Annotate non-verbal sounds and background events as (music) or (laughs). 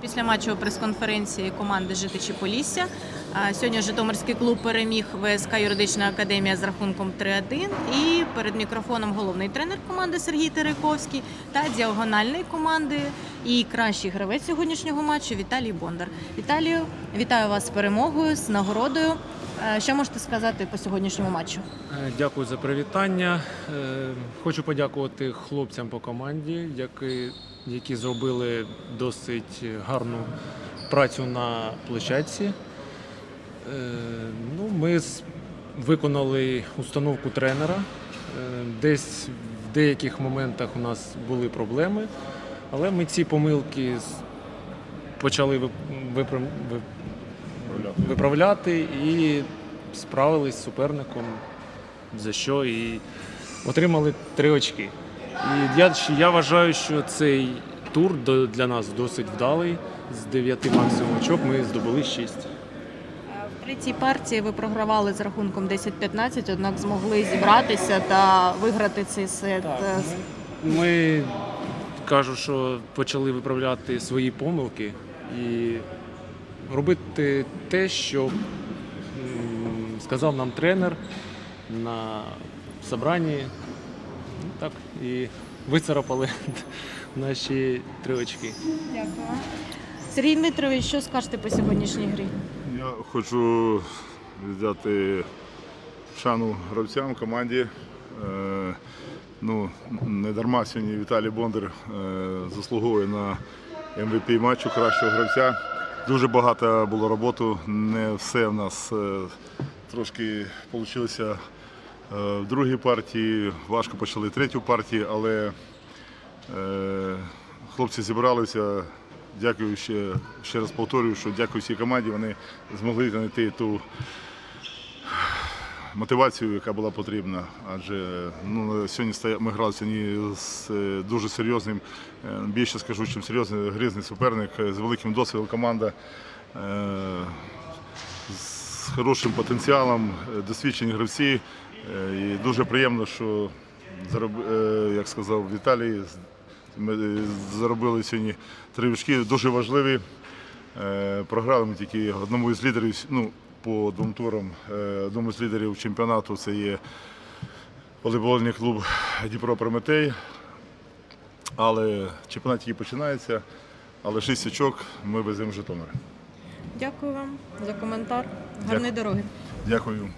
Після матчу прес-конференції команди Житичі Полісся. Сьогодні Житомирський клуб переміг ВСК Юридична академія з рахунком 3-1. І перед мікрофоном головний тренер команди Сергій Терековський та діагональної команди і кращий гравець сьогоднішнього матчу Віталій Бондар. Віталію, вітаю вас з перемогою, з нагородою. Е, Що можете сказати по сьогоднішньому матчу? Е, Дякую за привітання. Е, Хочу подякувати хлопцям по команді, які, які зробили досить гарну працю на площадці. Ну, ми виконали установку тренера. Десь в деяких моментах у нас були проблеми, але ми ці помилки почали вип- випрам- вип- виправляти і справились з суперником, за що і отримали три очки. І я, я вважаю, що цей тур для нас досить вдалий. З дев'яти максимум очок ми здобули шість. В третій партії ви програвали з рахунком 10-15, однак змогли зібратися та виграти цей сет. Е, Ми кажу, що почали виправляти свої помилки і робити те, що сказав нам тренер на собранні. Ну, так, і вицарапали (laughs) наші три очки. Дякую. Сергій Дмитрович, що скажете по сьогоднішній грі? Я хочу віддати шану гравцям команді. Е, ну, не дарма сьогодні Віталій Бондар е, заслуговує на MVP матчу кращого гравця. Дуже багато було роботи, не все в нас е, трошки вийшло в другій партії. Важко почали третю партію, але Е, Хлопці зібралися. Дякую ще, ще раз повторюю, що дякую всій команді. Вони змогли знайти ту мотивацію, яка була потрібна. Адже ну, сьогодні ми грали сьогодні з е, дуже серйозним, е, більше скажу, чим серйозний грізний суперник е, з великим досвідом команда. з хорошим потенціалом, досвідчені гравці. І дуже приємно, що як сказав Віталій, ми заробили сьогодні три очки. Дуже важливі. Програли ми тільки одному із лідерів, ну, по двом турам, е, одному з лідерів чемпіонату це є волейбольний клуб Дніпро Прометей. Але чемпіонат тільки починається, але шість очок ми веземо в Житомир. Дякую вам за коментар. Гарної дороги. Дякую.